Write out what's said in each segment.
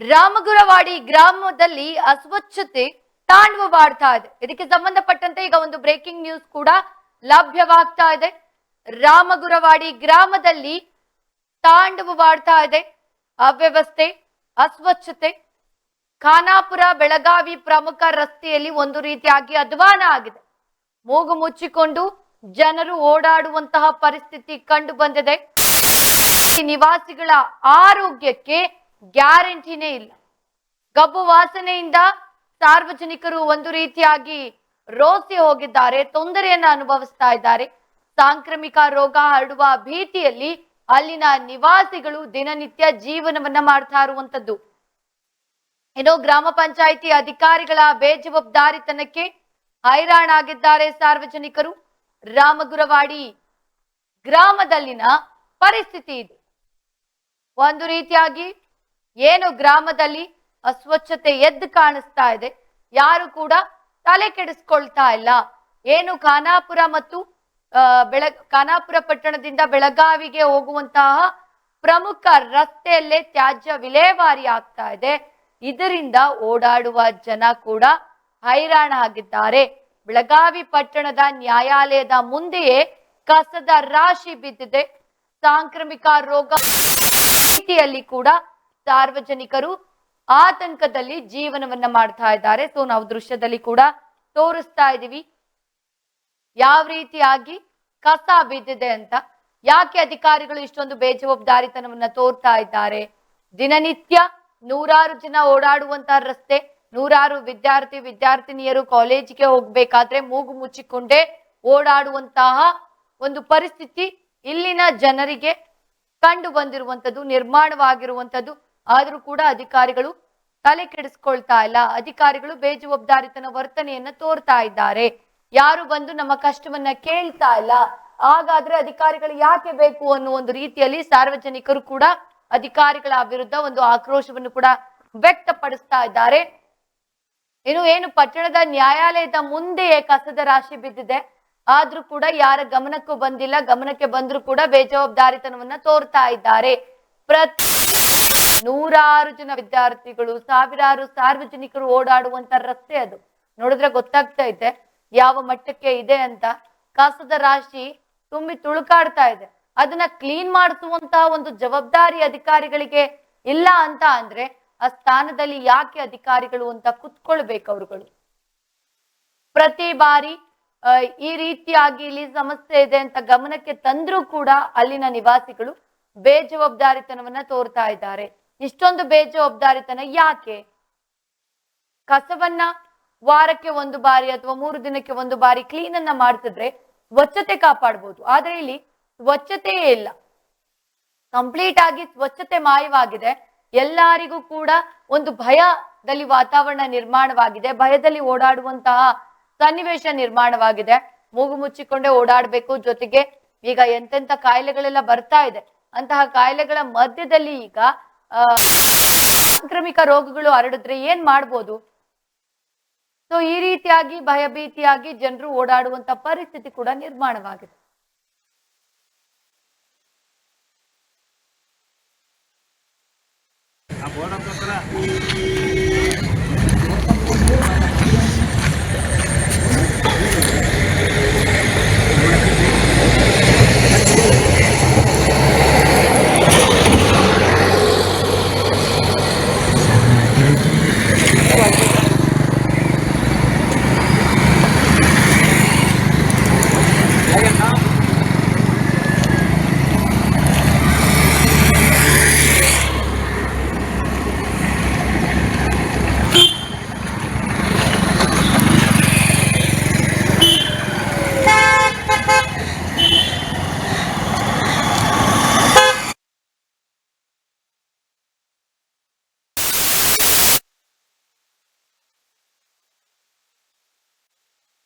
ರಾಮಗುರವಾಡಿ ಗ್ರಾಮದಲ್ಲಿ ಅಸ್ವಚ್ಛತೆ ತಾಂಡವವಾಡ್ತಾ ಇದೆ. ಇದಕ್ಕೆ ಸಂಬಂಧಪಟ್ಟಂತೆ ಈಗ ಒಂದು ಬ್ರೇಕಿಂಗ್ ನ್ಯೂಸ್ ಕೂಡ ಲಭ್ಯವಾಗ್ತಾ ಇದೆ. ರಾಮಗುರವಾಡಿ ಗ್ರಾಮದಲ್ಲಿ ತಾಂಡವವಾಡ್ತಾ ಇದೆ. ಅವ್ಯವಸ್ಥೆ, ಅಸ್ವಚ್ಛತೆ. ಖಾನಾಪುರ ಬೆಳಗಾವಿ ಪ್ರಮುಖ ರಸ್ತೆಯಲ್ಲಿ ಒಂದು ರೀತಿಯಾಗಿ ಅಧ್ವಾನ ಆಗಿದೆ. ಮೂಗು ಮುಚ್ಚಿಕೊಂಡು ಜನರು ಓಡಾಡುವಂತಹ ಪರಿಸ್ಥಿತಿ ಕಂಡು ಬಂದಿದೆ. ನಿವಾಸಿಗಳ ಆರೋಗ್ಯಕ್ಕೆ ಗ್ಯಾರಂಟಿನೇ ಇಲ್ಲ. ಗಬ್ಬು ವಾಸನೆಯಿಂದ ಸಾರ್ವಜನಿಕರು ಒಂದು ರೀತಿಯಾಗಿ ರೋಸಿ ಹೋಗಿದ್ದಾರೆ, ತೊಂದರೆಯನ್ನ ಅನುಭವಿಸ್ತಾ ಇದ್ದಾರೆ. ಸಾಂಕ್ರಾಮಿಕ ರೋಗ ಹರಡುವ ಭೀತಿಯಲ್ಲಿ ಅಲ್ಲಿನ ನಿವಾಸಿಗಳು ದಿನನಿತ್ಯ ಜೀವನವನ್ನ ಮಾಡ್ತಾ ಇರುವಂತದ್ದು. ಏನೋ ಗ್ರಾಮ ಪಂಚಾಯಿತಿ ಅಧಿಕಾರಿಗಳ ಬೇಜವಾಬ್ದಾರಿತನಕ್ಕೆ ಹೈರಾಣಾಗಿದ್ದಾರೆ ಸಾರ್ವಜನಿಕರು. ರಾಮಗುರವಾಡಿ ಗ್ರಾಮದಲ್ಲಿನ ಪರಿಸ್ಥಿತಿ ಇದು. ಒಂದು ರೀತಿಯಾಗಿ ಏನು ಗ್ರಾಮದಲ್ಲಿ ಅಸ್ವಚ್ಛತೆ ಎದ್ದು ಕಾಣಿಸ್ತಾ ಇದೆ, ಯಾರು ಕೂಡ ತಲೆ ಕೆಡಿಸ್ಕೊಳ್ತಾ ಇಲ್ಲ. ಏನು ಖಾನಾಪುರ ಮತ್ತು ಬೆಳ ಖಾನಾಪುರ ಪಟ್ಟಣದಿಂದ ಬೆಳಗಾವಿಗೆ ಹೋಗುವಂತಹ ಪ್ರಮುಖ ರಸ್ತೆಯಲ್ಲೇ ತ್ಯಾಜ್ಯ ವಿಲೇವಾರಿ ಆಗ್ತಾ ಇದೆ. ಇದರಿಂದ ಓಡಾಡುವ ಜನ ಕೂಡ ಹೈರಾಣ ಆಗಿದ್ದಾರೆ. ಬೆಳಗಾವಿ ಪಟ್ಟಣದ ನ್ಯಾಯಾಲಯದ ಮುಂದೆಯೇ ಕಸದ ರಾಶಿ ಬಿದ್ದಿದೆ. ಸಾಂಕ್ರಾಮಿಕ ರೋಗ ರೀತಿಯಲ್ಲಿ ಕೂಡ ಸಾರ್ವಜನಿಕರು ಆತಂಕದಲ್ಲಿ ಜೀವನವನ್ನ ಮಾಡ್ತಾ ಇದ್ದಾರೆ. ಸೊ ನಾವು ದೃಶ್ಯದಲ್ಲಿ ಕೂಡ ತೋರಿಸ್ತಾ ಇದೀವಿ ಯಾವ ರೀತಿಯಾಗಿ ಕಸ ಬಿದ್ದಿದೆ ಅಂತ. ಯಾಕೆ ಅಧಿಕಾರಿಗಳು ಇಷ್ಟೊಂದು ಬೇಜವಾಬ್ದಾರಿತನವನ್ನ ತೋರ್ತಾ ಇದ್ದಾರೆ? ದಿನನಿತ್ಯ ನೂರಾರು ಜನ ಓಡಾಡುವಂತಹ ರಸ್ತೆ, ನೂರಾರು ವಿದ್ಯಾರ್ಥಿ, ವಿದ್ಯಾರ್ಥಿನಿಯರು ಕಾಲೇಜಿಗೆ ಹೋಗ್ಬೇಕಾದ್ರೆ ಮೂಗು ಮುಚ್ಚಿಕೊಂಡೇ ಓಡಾಡುವಂತಹ ಒಂದು ಪರಿಸ್ಥಿತಿ ಇಲ್ಲಿನ ಜನರಿಗೆ ಕಂಡು ಬಂದಿರುವಂಥದ್ದು ನಿರ್ಮಾಣವಾಗಿರುವಂತದ್ದು ಆದ್ರೂ ಕೂಡ ಅಧಿಕಾರಿಗಳು ತಲೆ ಕೆಡಿಸ್ಕೊಳ್ತಾ ಇಲ್ಲ. ಅಧಿಕಾರಿಗಳು ಬೇಜವಾಬ್ದಾರಿತನ ವರ್ತನೆಯನ್ನ ತೋರ್ತಾ ಇದ್ದಾರೆ. ಯಾರು ಬಂದು ನಮ್ಮ ಕಷ್ಟವನ್ನ ಕೇಳ್ತಾ ಇಲ್ಲ. ಹಾಗಾದ್ರೆ ಅಧಿಕಾರಿಗಳು ಯಾಕೆ ಬೇಕು ಅನ್ನೋ ಒಂದು ರೀತಿಯಲ್ಲಿ ಸಾರ್ವಜನಿಕರು ಕೂಡ ಅಧಿಕಾರಿಗಳ ವಿರುದ್ಧ ಒಂದು ಆಕ್ರೋಶವನ್ನು ಕೂಡ ವ್ಯಕ್ತಪಡಿಸ್ತಾ ಇದ್ದಾರೆ. ಇನ್ನು ಏನು, ಪಟ್ಟಣದ ನ್ಯಾಯಾಲಯದ ಮುಂದೆಯೇ ಕಸದ ರಾಶಿ ಬಿದ್ದಿದೆ. ಆದ್ರೂ ಕೂಡ ಯಾರ ಗಮನಕ್ಕೂ ಬಂದಿಲ್ಲ. ಗಮನಕ್ಕೆ ಬಂದ್ರೂ ಕೂಡ ಬೇಜವಾಬ್ದಾರಿತನವನ್ನ ತೋರ್ತಾ ಇದ್ದಾರೆ. ಪ್ರತಿ ನೂರಾರು ಜನ ವಿದ್ಯಾರ್ಥಿಗಳು, ಸಾವಿರಾರು ಸಾರ್ವಜನಿಕರು ಓಡಾಡುವಂತ ರಸ್ತೆ ಅದು. ನೋಡಿದ್ರೆ ಗೊತ್ತಾಗ್ತಾ ಇದೆ, ಯಾವ ಮಟ್ಟಕ್ಕೆ ಇದೆ ಅಂತ. ಕಸದ ರಾಶಿ ತುಂಬಿ ತುಳುಕಾಡ್ತಾ ಇದೆ. ಅದನ್ನ ಕ್ಲೀನ್ ಮಾಡಿಸುವಂತಹ ಒಂದು ಜವಾಬ್ದಾರಿ ಅಧಿಕಾರಿಗಳಿಗೆ ಇಲ್ಲ ಅಂತ ಅಂದ್ರೆ, ಆ ಸ್ಥಾನದಲ್ಲಿ ಯಾಕೆ ಅಧಿಕಾರಿಗಳು ಅಂತ ಕುತ್ಕೊಳ್ಬೇಕು ಅವರುಗಳು? ಪ್ರತಿ ಬಾರಿ ಈ ರೀತಿಯಾಗಿ ಇಲ್ಲಿ ಸಮಸ್ಯೆ ಇದೆ ಅಂತ ಗಮನಕ್ಕೆ ತಂದ್ರೂ ಕೂಡ ಅಲ್ಲಿನ ನಿವಾಸಿಗಳು ಬೇಜವಾಬ್ದಾರಿತನವನ್ನ ತೋರ್ತಾ ಇದ್ದಾರೆ. ಇಷ್ಟೊಂದು ಬೇಜವಾಬ್ದಾರಿತನ ಯಾಕೆ? ಕಸವನ್ನ ವಾರಕ್ಕೆ ಒಂದು ಬಾರಿ ಅಥವಾ ಮೂರು ದಿನಕ್ಕೆ ಒಂದು ಬಾರಿ ಕ್ಲೀನ್ ಅನ್ನ ಮಾಡ್ತಿದ್ರೆ ಸ್ವಚ್ಛತೆ ಕಾಪಾಡ್ಬೋದು. ಆದ್ರೆ ಇಲ್ಲಿ ಸ್ವಚ್ಛತೆಯೇ ಇಲ್ಲ. ಕಂಪ್ಲೀಟ್ ಆಗಿ ಸ್ವಚ್ಛತೆ ಮಾಯವಾಗಿದೆ. ಎಲ್ಲರಿಗೂ ಕೂಡ ಒಂದು ಭಯದಲ್ಲಿ ವಾತಾವರಣ ನಿರ್ಮಾಣವಾಗಿದೆ. ಭಯದಲ್ಲಿ ಓಡಾಡುವಂತಹ ಸನ್ನಿವೇಶ ನಿರ್ಮಾಣವಾಗಿದೆ. ಮೂಗು ಮುಚ್ಚಿಕೊಂಡೇ ಓಡಾಡ್ಬೇಕು. ಜೊತೆಗೆ ಈಗ ಎಂತೆಂತ ಕಾಯಿಲೆಗಳೆಲ್ಲ ಬರ್ತಾ ಇದೆ. ಅಂತಹ ಕಾಯಿಲೆಗಳ ಮಧ್ಯದಲ್ಲಿ ಈಗ ಸಾಂಕ್ರಾಮಿಕ ರೋಗಗಳು ಹರಡಿದ್ರೆ ಏನ್ ಮಾಡ್ಬೋದು? ಸೊ ಈ ರೀತಿಯಾಗಿ ಭಯಭೀತಿಯಾಗಿ ಜನರು ಓಡಾಡುವಂತ ಪರಿಸ್ಥಿತಿ ಕೂಡ ನಿರ್ಮಾಣವಾಗಿದೆ.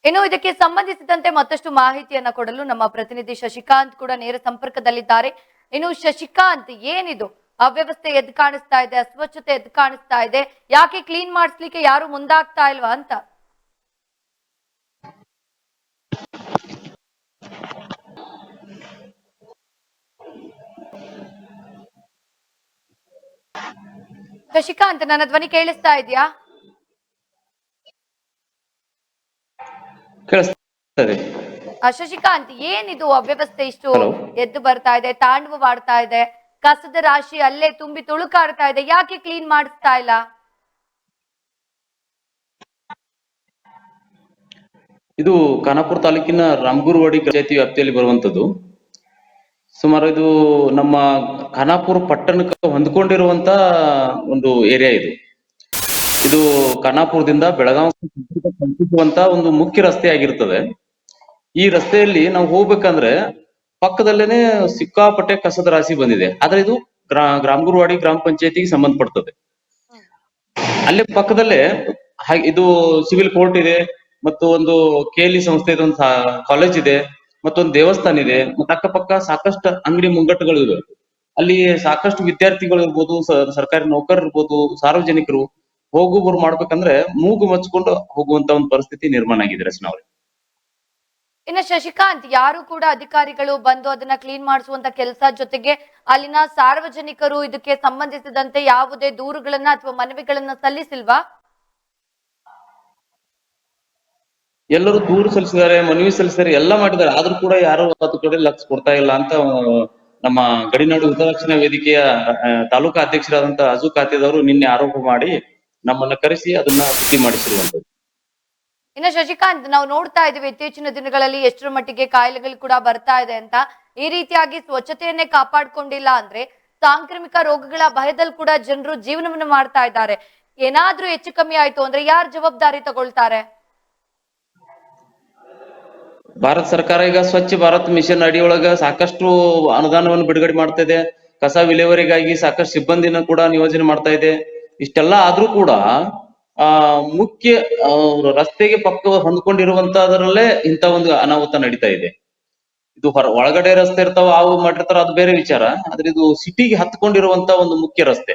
ಇನ್ನು ಇದಕ್ಕೆ ಸಂಬಂಧಿಸಿದಂತೆ ಮತ್ತಷ್ಟು ಮಾಹಿತಿಯನ್ನ ಕೊಡಲು ನಮ್ಮ ಪ್ರತಿನಿಧಿ ಶಶಿಕಾಂತ್ ಕೂಡ ನೇರ ಸಂಪರ್ಕದಲ್ಲಿದ್ದಾರೆ. ಇನ್ನು ಶಶಿಕಾಂತ್, ಏನಿದು? ಅವ್ಯವಸ್ಥೆ ಎದ್ದು ಕಾಣಿಸ್ತಾ ಇದೆ, ಅಸ್ವಚ್ಛತೆ ಎದ್ದು ಕಾಣಿಸ್ತಾ ಇದೆ. ಯಾಕೆ ಕ್ಲೀನ್ ಮಾಡಿಸ್ಲಿಕ್ಕೆ ಯಾರು ಮುಂದಾಗ್ತಾ ಇಲ್ವಾ ಅಂತ? ಶಶಿಕಾಂತ್, ನನ್ನ ಧ್ವನಿ ಕೇಳಿಸ್ತಾ ಇದೆಯಾ? ಕೇಳಿಸ್ತದೆ. ಶಶಿಕಾಂತ್ ಏನಿದು ಅವ್ಯವಸ್ಥೆ ಇಷ್ಟು. ಎದ್ದು ಬರ್ತಾ ಇದೆ ತಾಂಡವವಾಡ್ತಾ ಇದೆ ಕಸದ ರಾಶಿ ಅಲ್ಲೇ ತುಂಬಿ ತುಳುಕಾಡ್ತಾ ಇದೆ ಯಾಕೆ ಕ್ಲೀನ್ ಮಾಡಿಸ್ತಾ ಇಲ್ಲ? ಇದು ಖಾನಾಪುರ ತಾಲೂಕಿನ ರಾಮಗುರುವಾಡಿ ಪಂಚಾಯತಿ ವ್ಯಾಪ್ತಿಯಲ್ಲಿ ಬರುವಂತದ್ದು ಸುಮಾರು ಇದು ನಮ್ಮ ಖಾನಾಪುರ ಪಟ್ಟಣಕ್ಕೆ ಹೊಂದ್ಕೊಂಡಿರುವಂತ ಒಂದು ಏರಿಯಾ ಇದು. ಇದು ಖಾನಾಪುರದಿಂದ ಸಂಪರ್ಕಿಸುವಂತ ಒಂದು ಮುಖ್ಯ ರಸ್ತೆ ಆಗಿರ್ತದೆ. ಈ ರಸ್ತೆಯಲ್ಲಿ ನಾವು ಹೋಗ್ಬೇಕಂದ್ರೆ ಪಕ್ಕದಲ್ಲೇನೆ ಸಿಕ್ಕಾಪಟ್ಟೆ ಕಸದ ರಾಶಿ ಬಂದಿದೆ. ಆದ್ರೆ ಇದು ಗ್ರಾ ಗ್ರಾಮಗುರುವಾಡಿ ಗ್ರಾಮ ಪಂಚಾಯತಿಗೆ ಸಂಬಂಧಪಡ್ತದೆ. ಅಲ್ಲೇ ಪಕ್ಕದಲ್ಲೇ ಇದು ಸಿವಿಲ್ ಕೋರ್ಟ್ ಇದೆ, ಮತ್ತು ಒಂದು ಕೆಎಲ್ಇ ಸಂಸ್ಥೆ ಒಂದು ಕಾಲೇಜ್ ಇದೆ, ಮತ್ತೊಂದು ದೇವಸ್ಥಾನ ಇದೆ, ಮತ್ತೆ ಅಕ್ಕಪಕ್ಕ ಸಾಕಷ್ಟು ಅಂಗಡಿ ಮುಂಗಟ್ಟುಗಳು ಇವೆ. ಅಲ್ಲಿ ಸಾಕಷ್ಟು ವಿದ್ಯಾರ್ಥಿಗಳು ಇರ್ಬೋದು ಸರ್ಕಾರಿ ನೌಕರರು ಇರ್ಬೋದು ಸಾರ್ವಜನಿಕರು ಹೋಗು ಬರು ಮಾಡ್ಬೇಕಂದ್ರೆ ಮೂಗು ಮಚ್ಕೊಂಡು ಹೋಗುವಂತ ಒಂದು ಪರಿಸ್ಥಿತಿ ನಿರ್ಮಾಣ ಆಗಿದೆ ರಚನಾ ಇನ್ನ ಇನ್ನು ಶಶಿಕಾಂತ್ ಯಾರು ಕೂಡ ಅಧಿಕಾರಿಗಳು ಬಂದು ಅದನ್ನ ಕ್ಲೀನ್ ಮಾಡಿಸುವಂತ ಕೆಲಸ ಜೊತೆಗೆ ಅಲ್ಲಿನ ಸಾರ್ವಜನಿಕರು ಇದಕ್ಕೆ ಸಂಬಂಧಿಸಿದಂತೆ ಯಾವುದೇ ದೂರುಗಳನ್ನ ಅಥವಾ ಮನವಿಗಳನ್ನ ಸಲ್ಲಿಸಿಲ್ವಾ? ಎಲ್ಲರೂ ದೂರು ಸಲ್ಲಿಸಿದ್ದಾರೆ ಮನವಿ ಸಲ್ಲಿಸಿದ್ದಾರೆ ಎಲ್ಲ ಮಾಡಿದ್ದಾರೆ. ಆದ್ರೂ ಕೂಡ ಯಾರು ಅದ್ರ ಕಡೆ ಲಕ್ಷ ಕೊಡ್ತಾ ಇಲ್ಲ ಅಂತ ನಮ್ಮ ಗಡಿನಾಡು ಹಿತರಕ್ಷಣಾ ವೇದಿಕೆಯ ತಾಲೂಕಾ ಅಧ್ಯಕ್ಷರಾದಂತ ಅಜು ಖಾತೆದವರು ನಿನ್ನೆ ಆರೋಪ ಮಾಡಿ ನಮ್ಮನ್ನ ಕರೆಸಿ ಅದನ್ನ ಸುದ್ದಿ ಮಾಡಿಸಿರುವಂತದ್ದು ಇನ್ನು ಶಶಿಕಾಂತ್ ನಾವು ನೋಡ್ತಾ ಇದೀವಿ ಇತ್ತೀಚಿನ ದಿನಗಳಲ್ಲಿ ಎಷ್ಟರ ಮಟ್ಟಿಗೆ ಕಾಯಿಲೆಗಳು ಕೂಡ ಬರ್ತಾ ಇದೆ ಅಂತ. ಈ ರೀತಿಯಾಗಿ ಸ್ವಚ್ಛತೆಯನ್ನೇ ಕಾಪಾಡ್ಕೊಂಡಿಲ್ಲ ಅಂದ್ರೆ ಸಾಂಕ್ರಾಮಿಕ ರೋಗಗಳ ಭಯದಲ್ಲಿ ಕೂಡ ಜನರು ಜೀವನವನ್ನು ಮಾಡ್ತಾ ಇದ್ದಾರೆ. ಏನಾದ್ರೂ ಹೆಚ್ಚು ಕಮ್ಮಿ ಆಯ್ತು ಅಂದ್ರೆ ಯಾರು ಜವಾಬ್ದಾರಿ ತಗೊಳ್ತಾರೆ? ಭಾರತ ಸರ್ಕಾರ ಈಗ ಸ್ವಚ್ಛ ಭಾರತ್ ಮಿಷನ್ ಅಡಿಯೊಳಗ ಸಾಕಷ್ಟು ಅನುದಾನವನ್ನು ಬಿಡುಗಡೆ ಮಾಡ್ತಾ ಇದೆ. ಕಸ ವಿಲೇವರಿಗಾಗಿ ಸಾಕಷ್ಟು ಸಿಬ್ಬಂದಿನ ಕೂಡ ನಿಯೋಜನೆ ಮಾಡ್ತಾ ಇದೆ. ಇಷ್ಟೆಲ್ಲ ಆದ್ರೂ ಕೂಡ ಆ ಮುಖ್ಯ ರಸ್ತೆಗೆ ಪಕ್ಕ ಹೊಂದ್ಕೊಂಡಿರುವಂತದ್ರಲ್ಲೇ ಇಂತ ಒಂದು ಅನಾಹುತ ನಡೀತಾ ಇದೆ. ಇದು ಹೊರ ಒಳಗಡೆ ರಸ್ತೆ ಇರ್ತಾವ ಅವು ಮಾಡಿರ್ತಾರ ಅದು ಬೇರೆ ವಿಚಾರ ಆದ್ರೆ ಇದು ಸಿಟಿಗೆ ಹತ್ಕೊಂಡಿರುವಂತ ಒಂದು ಮುಖ್ಯ ರಸ್ತೆ.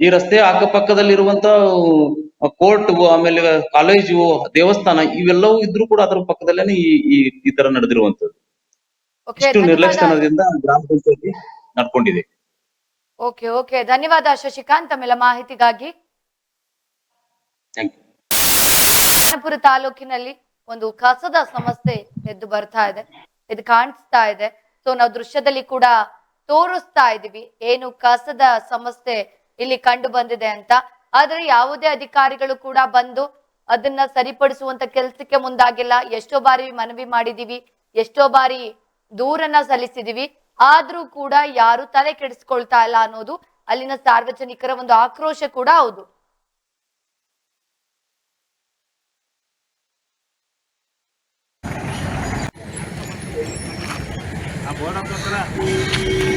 ಈ ರಸ್ತೆ ಅಕ್ಕಪಕ್ಕದಲ್ಲಿರುವಂತ ಕೋರ್ಟ್ ಆಮೇಲೆ ಕಾಲೇಜು ದೇವಸ್ಥಾನ ಇವೆಲ್ಲವೂ ಇದ್ರೂ ಕೂಡ ಅದರ ಪಕ್ಕದಲ್ಲೇನೆ ಈ ಈ ತರ ನಡೆದಿರುವಂತದ್ದು. ಇಷ್ಟು ನಿರ್ಲಕ್ಷ್ಯದಿಂದ ಗ್ರಾಮ ಪಂಚಾಯತಿ ನಡ್ಕೊಂಡಿದೆ. ಓಕೆ ಓಕೆ ಧನ್ಯವಾದ ಶಶಿಕಾಂತ್. ತಮ್ಮೆಲ್ಲ ಮಾಹಿತಿಗಾಗಿ. ಖಾನಾಪುರ ತಾಲೂಕಿನಲ್ಲಿ ಒಂದು ಕಸದ ಸಮಸ್ಯೆ ಎದ್ದು ಬರ್ತಾ ಇದೆ ಇದು ಕಾಣಿಸ್ತಾ ಇದೆ. ಸೊ ನಾವು ದೃಶ್ಯದಲ್ಲಿ ಕೂಡ ತೋರಿಸ್ತಾ ಇದೀವಿ ಏನು ಕಸದ ಸಮಸ್ಯೆ ಇಲ್ಲಿ ಕಂಡು ಬಂದಿದೆ ಅಂತ. ಆದ್ರೆ ಯಾವುದೇ ಅಧಿಕಾರಿಗಳು ಕೂಡ ಬಂದು ಅದನ್ನ ಸರಿಪಡಿಸುವಂತ ಕೆಲ್ಸಕ್ಕೆ ಮುಂದಾಗಿಲ್ಲ. ಎಷ್ಟೋ ಬಾರಿ ಮನವಿ ಮಾಡಿದೀವಿ ಎಷ್ಟೋ ಬಾರಿ ದೂರನ್ನ ಸಲ್ಲಿಸಿದೀವಿ ಆದ್ರೂ ಕೂಡ ಯಾರು ತಲೆ ಕೆಡಿಸ್ಕೊಳ್ತಾ ಇಲ್ಲ ಅನ್ನೋದು ಅಲ್ಲಿನ ಸಾರ್ವಜನಿಕರ ಒಂದು ಆಕ್ರೋಶ ಕೂಡ ಹೌದು. ಬೋರ್ಡ್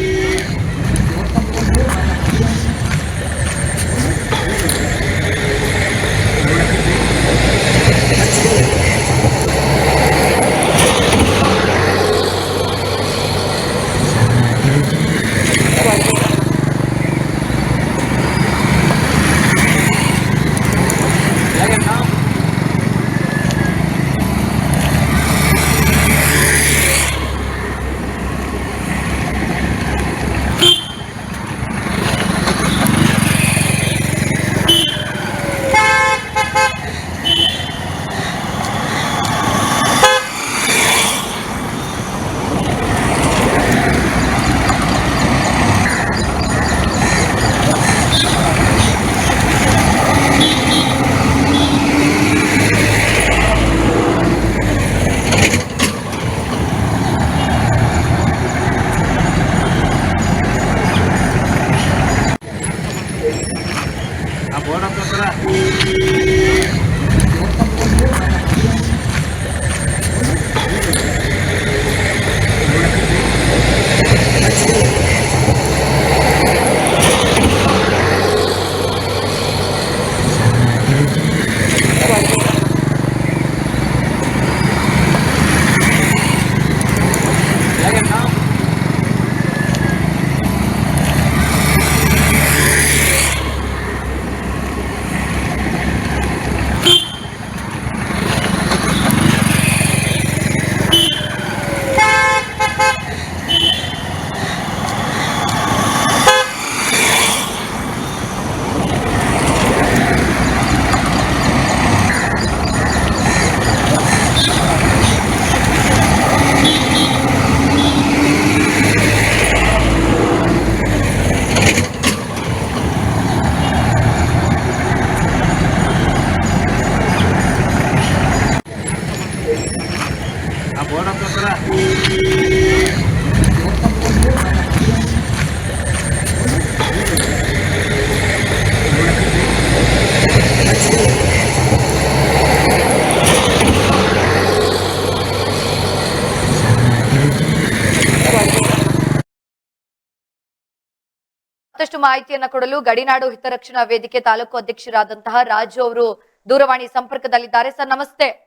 ಮತ್ತಷ್ಟು ಮಾಹಿತಿಯನ್ನು ಕೊಡಲು ಗಡಿನಾಡು ಹಿತರಕ್ಷಣಾ ವೇದಿಕೆ ತಾಲೂಕು ಅಧ್ಯಕ್ಷರಾದಂತಹ ರಾಜು ಅವರು ದೂರವಾಣಿ ಸಂಪರ್ಕದಲ್ಲಿದ್ದಾರೆ. ಸರ್ ನಮಸ್ತೆ.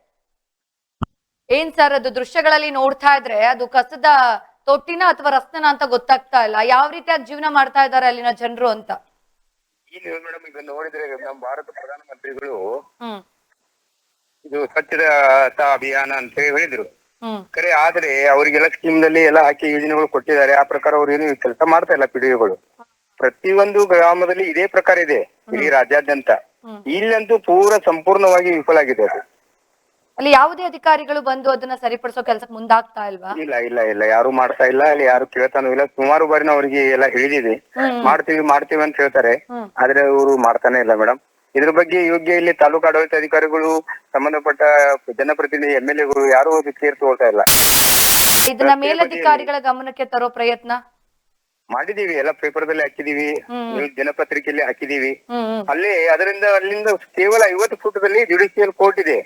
ಏನ್ ಸರ್ ಅದು ದೃಶ್ಯಗಳಲ್ಲಿ ನೋಡ್ತಾ ಇದ್ರೆ ಅದು ಕಸದ ತೊಟ್ಟಿನ ಅಥವಾ ರಸ್ತನ ಅಂತ ಗೊತ್ತಾಗ್ತಾ ಇಲ್ಲ. ಯಾವ ರೀತಿಯಾಗಿ ಜೀವನ ಮಾಡ್ತಾ ಇದ್ದಾರೆ ಅಲ್ಲಿನ ಜನರು ಅಂತ? ಮೇಡಮ್ ಈಗ ನೋಡಿದ್ರೆ ನಮ್ಮ ಭಾರತ ಪ್ರಧಾನಮಂತ್ರಿಗಳು ಇದು ಸ್ವಚ್ಛತಾ ಅಭಿಯಾನ ಅಂತ ಹೇಳಿದ್ರು. ಕರೆ ಆದ್ರೆ ಅವರಿಗೆಲ್ಲ ಸ್ಕೀಮ್ನಲ್ಲಿ ಎಲ್ಲ ಹಾಕಿ ಯೋಜನೆಗಳು ಕೊಟ್ಟಿದ್ದಾರೆ. ಆ ಪ್ರಕಾರ ಅವ್ರು ಏನು ಕೆಲಸ ಮಾಡ್ತಾ ಇಲ್ಲ ಪಿಡಿಒಗಳು. ಪ್ರತಿಯೊಂದು ಗ್ರಾಮದಲ್ಲಿ ಇದೇ ಪ್ರಕಾರ ಇದೆ. ಇಡೀ ರಾಜ್ಯಾದ್ಯಂತ. ಇಲ್ಲಂತೂ ಪೂರ ಸಂಪೂರ್ಣವಾಗಿ ವಿಫಲ ಆಗಿದೆ ಅದು. ಅಲ್ಲಿ ಯಾವುದೇ ಅಧಿಕಾರಿಗಳು ಬಂದು ಅದನ್ನ ಸರಿಪಡಿಸೋ ಕೆಲಸಕ್ಕೆ ಮುಂದಾಗ್ತಾ ಇಲ್ವಾ? ಇಲ್ಲ ಇಲ್ಲ ಇಲ್ಲ. ಯಾರು ಮಾಡ್ತಾ ಇಲ್ಲ. ಅಲ್ಲಿ ಯಾರು ಕೇಳ್ತಾನೂ ಇಲ್ಲ. ಸುಮಾರು ಬಾರಿ ನಾವು ಅವರಿಗೆ ಎಲ್ಲ ಹೇಳಿದೀವಿ. ಮಾಡ್ತೀವಿ ಮಾಡ್ತೀವಿ ಅಂತ ಹೇಳ್ತಾರೆ. ಆದ್ರೆ ಅವರು ಮಾಡ್ತಾನೆ ಇಲ್ಲ ಮೇಡಮ್ ಇದ್ರ ಬಗ್ಗೆ ಯೋಗ್ಯ ಇಲ್ಲಿ ತಾಲೂಕು ಆಡಳಿತ ಅಧಿಕಾರಿಗಳು ಸಂಬಂಧಪಟ್ಟ ಜನಪ್ರತಿನಿಧಿ ಎಂ ಎಲ್ ಎಗಳು ಯಾರು ತೀರ್ಥ ಕೇರ್ ತಗೊಳ್ತಾ ಇಲ್ಲ. ಇದನ್ನ ಮೇಲಧಿಕಾರಿಗಳ ಗಮನಕ್ಕೆ ತರೋ ಪ್ರಯತ್ನ? ಮಾಡಿದೀವಿ. ಎಲ್ಲ ಪೇಪರ್ ದಲ್ಲಿ ಹಾಕಿದೀವಿ ದಿನಪತ್ರಿಕೆಯಲ್ಲಿ ಹಾಕಿದೀವಿ. ಅಲ್ಲಿ ಅದರಿಂದ ಅಲ್ಲಿಂದ ಕೇವಲ ಐವತ್ತು ಫುಟದಲ್ಲಿ ಜುಡಿಷಿಯಲ್ ಕೋರ್ಟ್ ಇದೆ.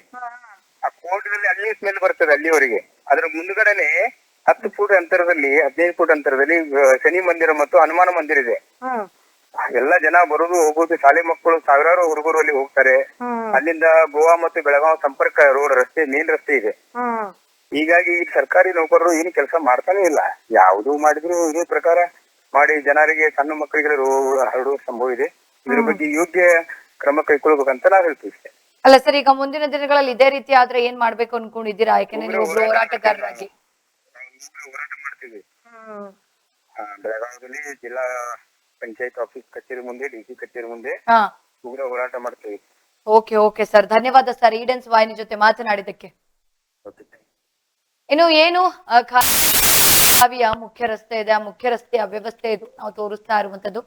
ಆ ಕೋರ್ಟ್ನಲ್ಲಿ ಅಲ್ಲಿ ಸ್ಮೆಲ್ ಬರ್ತದೆ ಅಲ್ಲಿವರೆಗೆ. ಅದರ ಮುಂದ್ಗಡೆನೆ ಹತ್ತು ಫೂಟ್ ಅಂತರದಲ್ಲಿ ಹದಿನೈದು ಫೂಟ್ ಅಂತರದಲ್ಲಿ ಶನಿ ಮಂದಿರ ಮತ್ತು ಹನುಮಾನ ಮಂದಿರ ಇದೆ. ಎಲ್ಲಾ ಜನ ಬರುದು ಹೋಗೋದು ಶಾಲೆ ಮಕ್ಕಳು ಸಾವಿರಾರು ಹುಡುಗರು ಅಲ್ಲಿ ಹೋಗ್ತಾರೆ. ಅಲ್ಲಿಂದ ಗೋವಾ ಮತ್ತು ಬೆಳಗಾವಿ ಸಂಪರ್ಕ ರೋಡ್ ರಸ್ತೆ ಮೇನ್ ರಸ್ತೆ ಇದೆ. ಹೀಗಾಗಿ ಈ ಸರ್ಕಾರಿ ನೌಕರರು ಏನು ಕೆಲಸ ಮಾಡ್ತಾನೆ ಇಲ್ಲ. ಯಾವುದು ಮಾಡಿದ್ರು ಇದೇ ಪ್ರಕಾರ ಮಾಡಿ ಜನರಿಗೆ ಸಣ್ಣ ಮಕ್ಕಳಿಗೆ ಹರಡುವ ಸಂಭವ ಇದೆ. ಇದ್ರ ಬಗ್ಗೆ ಯೋಗ್ಯ ಕ್ರಮ ಕೈಗೊಳ್ಬೇಕಂತ ನಾವು ಹೇಳ್ತೀವಿ. ಅಲ್ಲ ಸರ್ ಈಗ ಮುಂದಿನ ದಿನಗಳಲ್ಲಿ ಇದೇ ರೀತಿ ಆದ್ರೆ ಏನ್ ಮಾಡ್ಬೇಕು ಅನ್ಕೊಂಡಿದ್ದೀರಾ? ಯಾಕೆಂದ್ರೆ ನೀವು ಒಬ್ರು ಹೋರಾಟಗಾರರಾಗಿ. ಬೆಳಗಾವಿ ಉಗ್ರ ಹೋರಾಟ ಮಾಡ್ತೀವಿ ಆ, ಬೆಳಗಾವಿಯಲ್ಲಿ ಜಿಲ್ಲಾ ಪಂಚಾಯತ್ ಆಫೀಸ್ ಕಚೇರಿ ಮುಂದೆ ಡಿಸಿ ಕಚೇರಿ ಮುಂದೆ ಉಗ್ರ ಹೋರಾಟ ಮಾಡ್ತೀವಿ. Okay okay sir. ಧನ್ಯವಾದ ಸರ್ ಈಡೆನ್ಸ್ ವಾಹಿನಿ ಜೊತೆ ಮಾತನಾಡಿದಕ್ಕೆ ಇನ್ನು ಏನು ಕಾವಿಯ ಮುಖ್ಯ ರಸ್ತೆ ಇದೆ. ಆ ಮುಖ್ಯ ರಸ್ತೆಯ ವ್ಯವಸ್ಥೆ ಇದು ನಾವು ತೋರಿಸ್ತಾ ಇರುವಂತದ್ದು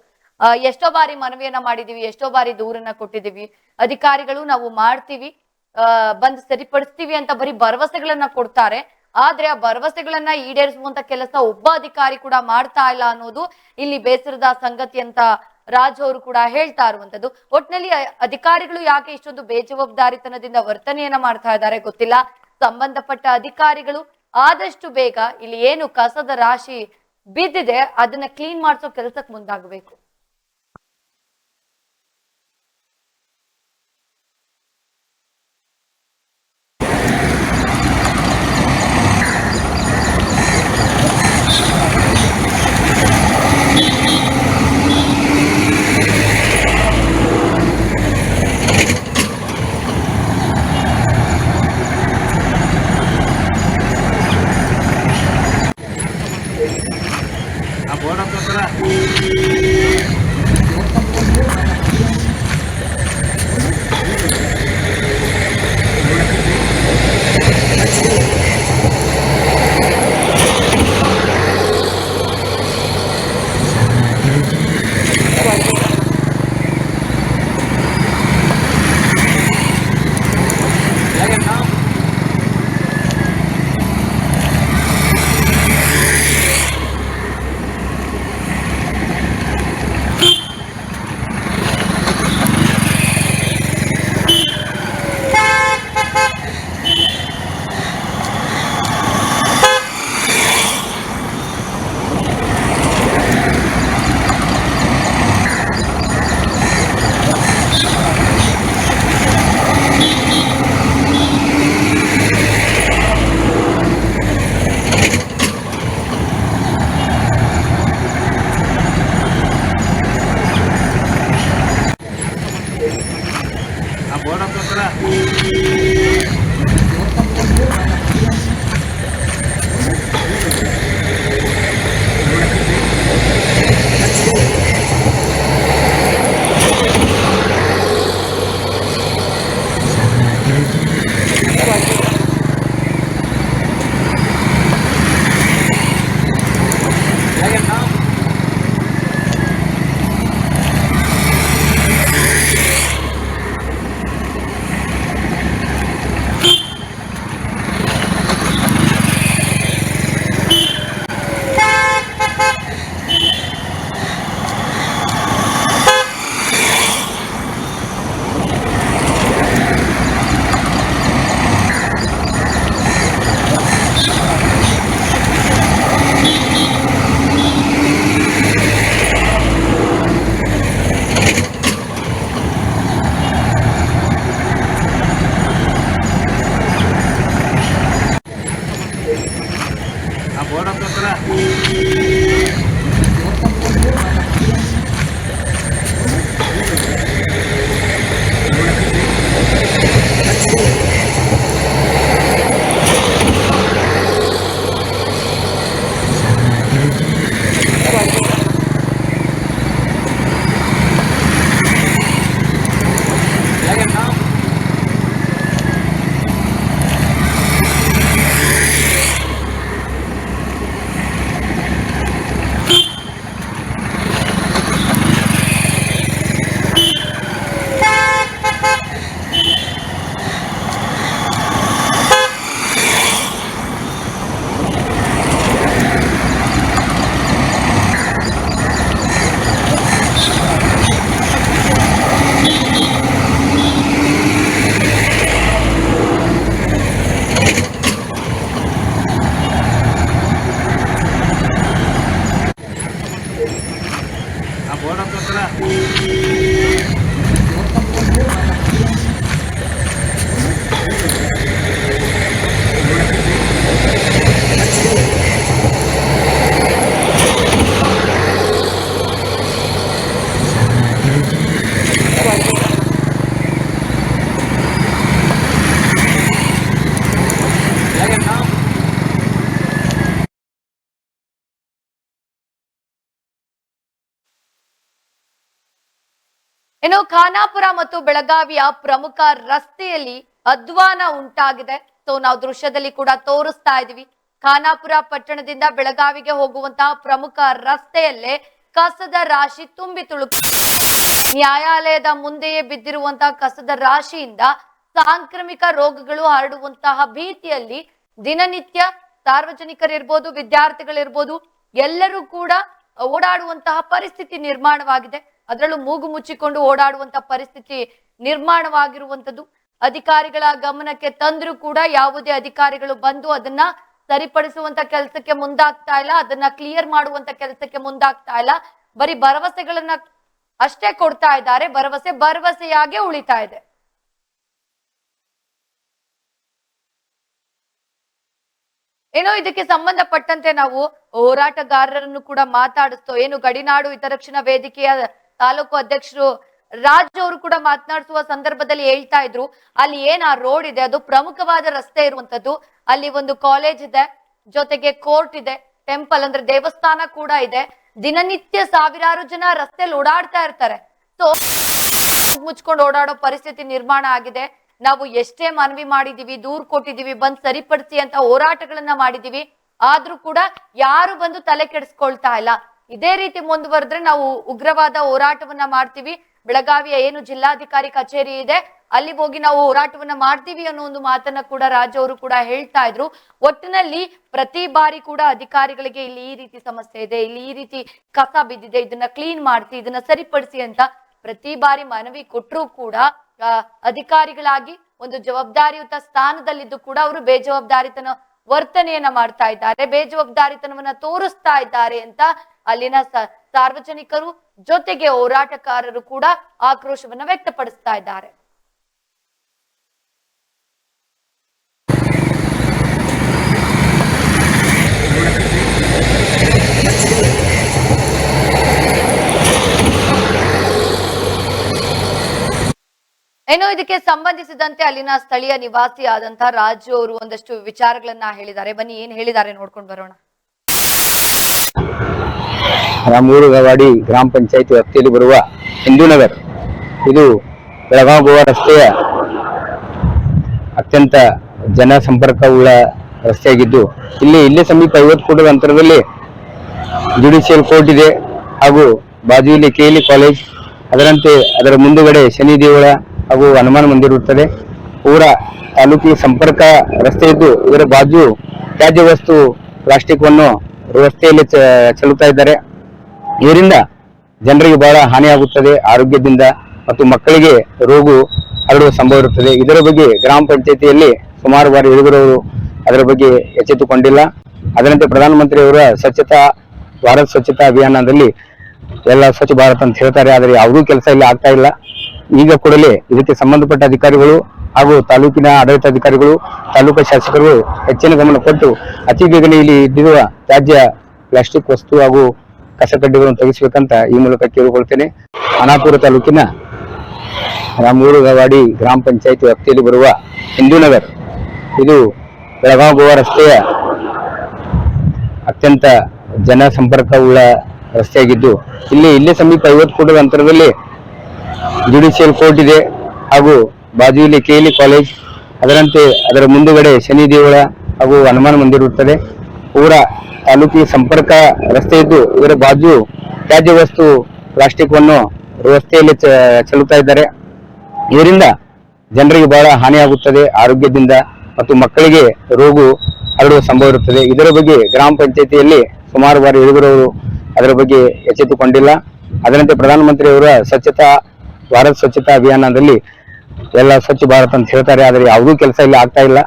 ಎಷ್ಟೋ ಬಾರಿ ಮನವಿಯನ್ನ ಮಾಡಿದೀವಿ, ಎಷ್ಟೋ ಬಾರಿ ದೂರನ್ನ ಕೊಟ್ಟಿದೀವಿ. ಅಧಿಕಾರಿಗಳು ನಾವು ಮಾಡ್ತೀವಿ ಬಂದ್ ಸರಿಪಡಿಸ್ತೀವಿ ಅಂತ ಬರೀ ಭರವಸೆಗಳನ್ನ ಕೊಡ್ತಾರೆ. ಆದ್ರೆ ಆ ಭರವಸೆಗಳನ್ನ ಈಡೇರಿಸುವಂತ ಕೆಲಸ ಒಬ್ಬ ಅಧಿಕಾರಿ ಕೂಡ ಮಾಡ್ತಾ ಇಲ್ಲ ಅನ್ನೋದು ಇಲ್ಲಿ ಬೇಸರದ ಸಂಗತಿ ಅಂತ ರಾಜ್ ಅವರು ಕೂಡ ಹೇಳ್ತಾ ಇರುವಂತದ್ದು. ಒಟ್ನಲ್ಲಿ ಅಧಿಕಾರಿಗಳು ಯಾಕೆ ಇಷ್ಟೊಂದು ಬೇಜವಾಬ್ದಾರಿತನದಿಂದ ವರ್ತನೆಯನ್ನ ಮಾಡ್ತಾ ಇದ್ದಾರೆ ಗೊತ್ತಿಲ್ಲ. ಸಂಬಂಧಪಟ್ಟ ಅಧಿಕಾರಿಗಳು ಆದಷ್ಟು ಬೇಗ ಇಲ್ಲಿ ಏನು ಕಸದ ರಾಶಿ ಬಿದ್ದಿದೆ, ಅದನ್ನ ಕ್ಲೀನ್ ಮಾಡಿಸೋ ಕೆಲಸಕ್ಕೆ ಮುಂದಾಗಬೇಕು. ಇನ್ನು ಖಾನಾಪುರ ಮತ್ತು ಬೆಳಗಾವಿಯ ಪ್ರಮುಖ ರಸ್ತೆಯಲ್ಲಿ ಅಧ್ವಾನ ಉಂಟಾಗಿದೆ. ಸೊ ನಾವು ದೃಶ್ಯದಲ್ಲಿ ಕೂಡ ತೋರಿಸ್ತಾ ಇದೀವಿ ಖಾನಾಪುರ ಪಟ್ಟಣದಿಂದ ಬೆಳಗಾವಿಗೆ ಹೋಗುವಂತಹ ಪ್ರಮುಖ ರಸ್ತೆಯಲ್ಲೇ ಕಸದ ರಾಶಿ ತುಂಬಿ ತುಳುಕಿ ನ್ಯಾಯಾಲಯದ ಮುಂದೆಯೇ ಬಿದ್ದಿರುವಂತಹ ಕಸದ ರಾಶಿಯಿಂದ ಸಾಂಕ್ರಾಮಿಕ ರೋಗಗಳು ಹರಡುವಂತಹ ಭೀತಿಯಲ್ಲಿ ದಿನನಿತ್ಯ ಸಾರ್ವಜನಿಕರಿರ್ಬೋದು, ವಿದ್ಯಾರ್ಥಿಗಳಿರ್ಬೋದು, ಎಲ್ಲರೂ ಕೂಡ ಓಡಾಡುವಂತಹ ಪರಿಸ್ಥಿತಿ ನಿರ್ಮಾಣವಾಗಿದೆ. ಅದರಲ್ಲೂ ಮೂಗು ಮುಚ್ಚಿಕೊಂಡು ಓಡಾಡುವಂತ ಪರಿಸ್ಥಿತಿ ನಿರ್ಮಾಣವಾಗಿರುವಂತದ್ದು ಅಧಿಕಾರಿಗಳ ಗಮನಕ್ಕೆ ತಂದ್ರೂ ಕೂಡ ಯಾವುದೇ ಅಧಿಕಾರಿಗಳು ಬಂದು ಅದನ್ನ ಸರಿಪಡಿಸುವಂತ ಕೆಲಸಕ್ಕೆ ಮುಂದಾಗ್ತಾ ಇಲ್ಲ, ಅದನ್ನ ಕ್ಲಿಯರ್ ಮಾಡುವಂತ ಕೆಲಸಕ್ಕೆ ಮುಂದಾಗ್ತಾ ಇಲ್ಲ. ಬರೀ ಭರವಸೆಗಳನ್ನ ಅಷ್ಟೇ ಕೊಡ್ತಾ ಇದ್ದಾರೆ, ಭರವಸೆ ಭರವಸೆಯಾಗೆ ಉಳಿತಾ ಇದೆ. ಏನೋ ಇದಕ್ಕೆ ಸಂಬಂಧಪಟ್ಟಂತೆ ನಾವು ಹೋರಾಟಗಾರರನ್ನು ಕೂಡ ಮಾತಾಡಿಸ್ತೋ. ಏನು ಗಡಿನಾಡು, ಹಿತರಕ್ಷಣಾ ವೇದಿಕೆಯ ತಾಲೂಕು ಅಧ್ಯಕ್ಷರು ರಾಜ್ ಅವರು ಕೂಡ ಮಾತನಾಡಿಸುವ ಸಂದರ್ಭದಲ್ಲಿ ಹೇಳ್ತಾ ಇದ್ರು, ಅಲ್ಲಿ ಏನ್ ಆ ರೋಡ್ ಇದೆ, ಅದು ಪ್ರಮುಖವಾದ ರಸ್ತೆ ಇರುವಂತದ್ದು ಅಲ್ಲಿ ಒಂದು ಕಾಲೇಜ್ ಇದೆ, ಜೊತೆಗೆ ಕೋರ್ಟ್ ಇದೆ ಟೆಂಪಲ್ ಅಂದ್ರೆ ದೇವಸ್ಥಾನ ಕೂಡ ಇದೆ, ದಿನನಿತ್ಯ ಸಾವಿರಾರು ಜನ ರಸ್ತೆಯಲ್ಲಿ ಓಡಾಡ್ತಾ ಇರ್ತಾರೆ. ಸೊ ಮುಚ್ಕೊಂಡು ಓಡಾಡೋ ಪರಿಸ್ಥಿತಿ ನಿರ್ಮಾಣ ಆಗಿದೆ. ನಾವು ಎಷ್ಟೇ ಮನವಿ ಮಾಡಿದೀವಿ, ದೂರ್ ಕೊಟ್ಟಿದೀವಿ, ಬಂದ್ ಸರಿಪಡಿಸಿ ಅಂತ ಹೋರಾಟಗಳನ್ನ ಮಾಡಿದೀವಿ, ಆದ್ರೂ ಕೂಡ ಯಾರು ಬಂದು ತಲೆ ಕೆಡಿಸ್ಕೊಳ್ತಾ ಇಲ್ಲ. ಇದೇ ರೀತಿ ಮುಂದುವರೆದ್ರೆ ನಾವು ಉಗ್ರವಾದ ಹೋರಾಟವನ್ನ ಮಾಡ್ತೀವಿ. ಬೆಳಗಾವಿಯ ಏನು ಜಿಲ್ಲಾಧಿಕಾರಿ ಕಚೇರಿ ಇದೆ, ಅಲ್ಲಿ ಹೋಗಿ ನಾವು ಹೋರಾಟವನ್ನ ಮಾಡ್ತೀವಿ ಅನ್ನೋ ಒಂದು ಮಾತನ್ನ ಕೂಡ ರಾಜ ಅವರು ಕೂಡ ಹೇಳ್ತಾ ಇದ್ರು. ಒಟ್ಟಿನಲ್ಲಿ ಪ್ರತಿ ಬಾರಿ ಕೂಡ ಅಧಿಕಾರಿಗಳಿಗೆ ಇಲ್ಲಿ ಈ ರೀತಿ ಸಮಸ್ಯೆ ಇದೆ, ಇಲ್ಲಿ ಈ ರೀತಿ ಕಸ ಬಿದ್ದಿದೆ, ಇದನ್ನ ಕ್ಲೀನ್ ಮಾಡಿಸಿ, ಇದನ್ನ ಸರಿಪಡಿಸಿ ಅಂತ ಪ್ರತಿ ಬಾರಿ ಮನವಿ ಕೊಟ್ಟರೂ ಕೂಡ ಅಧಿಕಾರಿಗಳಾಗಿ ಒಂದು ಜವಾಬ್ದಾರಿಯುತ ಸ್ಥಾನದಲ್ಲಿದ್ದು ಕೂಡ ಅವರು ಬೇಜವಾಬ್ದಾರಿತನ ವರ್ತನೆಯನ್ನ ಮಾಡ್ತಾ ಇದ್ದಾರೆ, ಬೇಜವಾಬ್ದಾರಿತನವನ್ನ ತೋರಿಸ್ತಾ ಇದ್ದಾರೆ ಅಂತ ಅಲ್ಲಿನ ಸಾರ್ವಜನಿಕರು ಜೊತೆಗೆ ಹೋರಾಟಕಾರರು ಕೂಡ ಆಕ್ರೋಶವನ್ನ ವ್ಯಕ್ತಪಡಿಸ್ತಾ ಇದ್ದಾರೆ. ಏನೋ ಇದಕ್ಕೆ ಸಂಬಂಧಿಸಿದಂತೆ ಅಲ್ಲಿನ ಸ್ಥಳೀಯ ನಿವಾಸಿ ಆದಂತಹ ರಾಜು ಅವರು ಒಂದಷ್ಟು ವಿಚಾರಗಳನ್ನ ಹೇಳಿದ್ದಾರೆ. ಬನ್ನಿ, ಏನ್ ಹೇಳಿದ್ದಾರೆ ನೋಡ್ಕೊಂಡು ಬರೋಣ. ರಾಮೂರು ಗವಾಡಿ ಗ್ರಾಮ ಪಂಚಾಯತಿ ವ್ಯಾಪ್ತಿಯಲ್ಲಿ ಬರುವ ಹಿಂದೂ ನಗರ್. ಇದು ಬೆಳಗಾವಿ ಗೋವಾ ರಸ್ತೆಯ ಅತ್ಯಂತ ಜನಸಂಪರ್ಕವುಳ್ಳ ರಸ್ತೆಯಾಗಿದ್ದು, ಇಲ್ಲಿ, ಇಲ್ಲೇ ಸಮೀಪ ಐವತ್ತು ಕೋಟಿ ಅಂತರದಲ್ಲಿ ಜುಡಿಷಿಯಲ್ ಕೋರ್ಟ್ ಇದೆ ಹಾಗೂ ಬಾಜುವಿಲಿ ಕೆಎಲಿ ಕಾಲೇಜ್ ಅದರಂತೆ ಅದರ ಮುಂದುಗಡೆ ಶನಿ ದೇವಳ ಹಾಗೂ ಹನುಮಾನ ಮಂದಿರ ಇರುತ್ತದೆ ಊರ ತಾಲೂಕಿ ಸಂಪರ್ಕ ರಸ್ತೆ ಇದ್ದು ಇದರ ಬಾಜು ತ್ಯಾಜ್ಯ ವಸ್ತು ಪ್ಲಾಸ್ಟಿಕ್ ಅನ್ನು ರಸ್ತೆಯಲ್ಲಿ ಚೆಲ್ಲುತ್ತಾ ಇದ್ದಾರೆ. ಇದರಿಂದ ಜನರಿಗೆ ಬಹಳ ಹಾನಿಯಾಗುತ್ತದೆ. ಆರೋಗ್ಯದಿಂದ ಮತ್ತು ಮಕ್ಕಳಿಗೆ ರೋಗ ಹರಡುವ ಸಂಭವ ಇರುತ್ತದೆ. ಇದರ ಬಗ್ಗೆ ಗ್ರಾಮ ಪಂಚಾಯತಿಯಲ್ಲಿ ಸುಮಾರು ಬಾರಿ ಹೇಳಿದರವರು ಅದರ ಬಗ್ಗೆ ಎಚ್ಚೆತ್ತುಕೊಂಡಿಲ್ಲ. ಅದರಂತೆ ಪ್ರಧಾನಮಂತ್ರಿಯವರ ಸ್ವಚ್ಛತಾ ಭಾರತ್ ಸ್ವಚ್ಛತಾ ಅಭಿಯಾನದಲ್ಲಿ ಎಲ್ಲ ಸ್ವಚ್ಛ ಭಾರತ್ ಅಂತ ಹೇಳ್ತಾರೆ. ಆದರೆ ಯಾವುದೂ ಕೆಲಸ ಇಲ್ಲಿ ಆಗ್ತಾ ಇಲ್ಲ. ಈಗ ಕೂಡಲೇ ಇದಕ್ಕೆ ಸಂಬಂಧಪಟ್ಟ ಅಧಿಕಾರಿಗಳು ಹಾಗೂ ತಾಲೂಕಿನ ಆಡಳಿತಾಧಿಕಾರಿಗಳು, ತಾಲೂಕು ಶಾಸಕರು ಹೆಚ್ಚಿನ ಗಮನ ಕೊಟ್ಟು ಅತಿ ಬೇಗನೆ ಇಲ್ಲಿ ಇದ್ದಿರುವ ತ್ಯಾಜ್ಯ, ಪ್ಲಾಸ್ಟಿಕ್ ವಸ್ತು ಹಾಗೂ ಕಸಕಡ್ಡಿಗಳನ್ನು ತೆಗೆಸಬೇಕಂತ ಈ ಮೂಲಕ ಕೇಳಿಕೊಳ್ತೇನೆ. ಅನಾಪುರ ತಾಲೂಕಿನ ರಾಮೂರು ಗವಾಡಿ ಗ್ರಾಮ ಪಂಚಾಯತ್ ವ್ಯಾಪ್ತಿಯಲ್ಲಿ ಬರುವ ಹಿಂದೂ ನಗರ್. ಇದು ಬೆಳಗಾವಿ ಗೋವಾ ರಸ್ತೆಯ ಅತ್ಯಂತ ಜನ ಸಂಪರ್ಕವುಳ್ಳ ರಸ್ತೆಯಾಗಿದ್ದು, ಇಲ್ಲಿ, ಇಲ್ಲೇ ಸಮೀಪ ಐವತ್ತು ಫುಟ್ ಅಂತರದಲ್ಲಿ ಜುಡಿಷಿಯಲ್ ಕೋರ್ಟ್ ಇದೆ ಹಾಗೂ ಬಾಜುವಿಲಿ ಕೆಎಲಿ ಕಾಲೇಜ್ ಅದರಂತೆ ಅದರ ಮುಂದುಗಡೆ ಶನಿ ದೇವಳ ಹಾಗೂ ಹನುಮಾನ್ ಮಂದಿರ ಇರುತ್ತದೆ. ಊರ ತಾಲೂಕಿ ಸಂಪರ್ಕ ರಸ್ತೆ ಇದ್ದು ಇದರ ಬಾಜು ತ್ಯಾಜ್ಯ ವಸ್ತು ಪ್ಲಾಸ್ಟಿಕ್ ಅನ್ನು ರಸ್ತೆಯಲ್ಲಿ ಚೆಲ್ಲುತ್ತಾ ಇದ್ದಾರೆ. ಇದರಿಂದ ಜನರಿಗೆ ಬಹಳ ಹಾನಿಯಾಗುತ್ತದೆ, ಆರೋಗ್ಯದಿಂದ ಮತ್ತು ಮಕ್ಕಳಿಗೆ ರೋಗ ಹರಡುವ ಸಂಭವ ಇರುತ್ತದೆ. ಇದರ ಬಗ್ಗೆ ಗ್ರಾಮ ಪಂಚಾಯತಿಯಲ್ಲಿ ಸುಮಾರು ಬಾರಿ ಹೇಳಿದರವರು ಅದರ ಬಗ್ಗೆ ಎಚ್ಚೆತ್ತುಕೊಂಡಿಲ್ಲ. ಅದರಂತೆ ಪ್ರಧಾನಮಂತ್ರಿಯವರ ಸ್ವಚ್ಛತಾ ಭಾರತ್ ಸ್ವಚ್ಛತಾ ಅಭಿಯಾನದಲ್ಲಿ ಎಲ್ಲ ಸ್ವಚ್ಛ ಭಾರತ್ ಅಂತ ಹೇಳ್ತಾರೆ, ಆದರೆ ಯಾವುದೂ ಕೆಲಸ ಇಲ್ಲಿ ಆಗ್ತಾ ಇಲ್ಲ.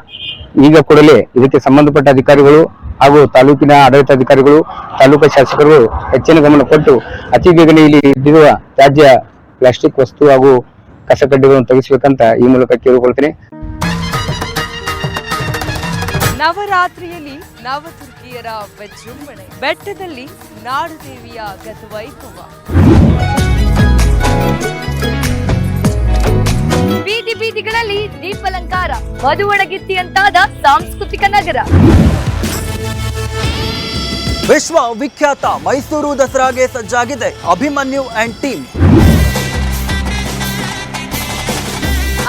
ಈಗ ಕೂಡಲೇ ಇದಕ್ಕೆ ಸಂಬಂಧಪಟ್ಟ ಅಧಿಕಾರಿಗಳು ಹಾಗೂ ತಾಲೂಕಿನ ಆಡಳಿತಾಧಿಕಾರಿಗಳು ತಾಲೂಕು ಶಾಸಕರು ಹೆಚ್ಚಿನ ಗಮನ ಕೊಟ್ಟು ಅತಿ ಬೇಗನೆ ಇಲ್ಲಿ ಇದ್ದಿರುವ ತ್ಯಾಜ್ಯ, ಪ್ಲಾಸ್ಟಿಕ್ ವಸ್ತು ಹಾಗೂ ಕಸಕಡ್ಡಿಗಳನ್ನು ತೆಗೆಸಬೇಕಂತ ಈ ಮೂಲಕ ಕೇಳಿಕೊಳ್ತೇನೆ. ನವರಾತ್ರಿಯಲ್ಲಿ ನವದುರ್ಗಿಯರ ವಿಜೃಂಭಣೆ. ಬೆಟ್ಟದಲ್ಲಿ ನಾಡುದೇವಿಯ ಗತವೈಭವ ದೀಪಲಂಕಾರ ಮಧುವಣಗಿತ್ತಿಯಂತಾದ ಸಾಂಸ್ಕೃತಿಕ ನಗರ. ವಿಶ್ವ ವಿಖ್ಯಾತ ಮೈಸೂರು ದಸರಾಗೆ ಸಜ್ಜಾಗಿದೆ ಅಭಿಮನ್ಯು ಅಂಡ್ ಟೀಮ್.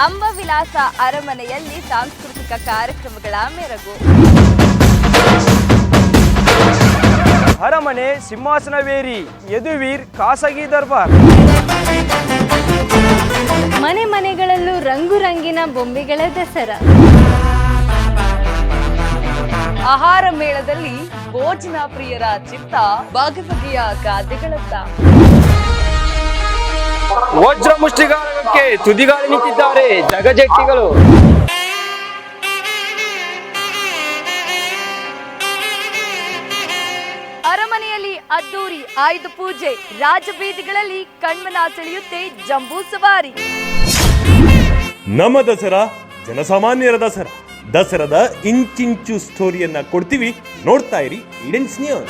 ಅಂಬವಿಲಾಸ ಅರಮನೆಯಲ್ಲಿ ಸಾಂಸ್ಕೃತಿಕ ಕಾರ್ಯಕ್ರಮಗಳ ಮೆರಗು. ಅರಮನೆ ಸಿಂಹಾಸನವೇರಿ ಯದುವೀರ್ ಖಾಸಗಿ ದರ್ಬಾರ್. ಮನೆ ಮನೆಗಳಲ್ಲೂ ರಂಗು ರಂಗಿನ ಬೊಂಬೆಗಳ ದಸರಾ. ಆಹಾರ ಮೇಳದಲ್ಲಿ ಭೋಜನ ಪ್ರಿಯರ ಚಿತ್ತ ಬಗೆ ಬಗೆಯ ಖಾದ್ಯಗಳತ್ತ ವಜ್ರ ಮುಷ್ಟಿಗಾರಕ್ಕೆ ತುದಿಗಾಲಿ ನಿಂತಿದ್ದಾರೆ ಜಗಜೆಟ್ಟಿಗಳು ಅದ್ದೂರಿ ಆಯುಧ ಪೂಜೆ. ರಾಜಬೀದಿಗಳಲ್ಲಿ ಕಣ್ಮನ ಸೆಳೆಯುತ್ತೆ ಜಂಬೂ ಸವಾರಿ. ನಮ್ಮ ದಸರಾ ಜನಸಾಮಾನ್ಯರ ದಸರಾ. ದಸರಾದ ಇಂಚಿಂಚು ಸ್ಟೋರಿಯನ್ನ ಕೊಡ್ತೀವಿ. ನೋಡ್ತಾ ಇರಿ ಇಡೆನ್ಸ್ ನ್ಯೂಸ್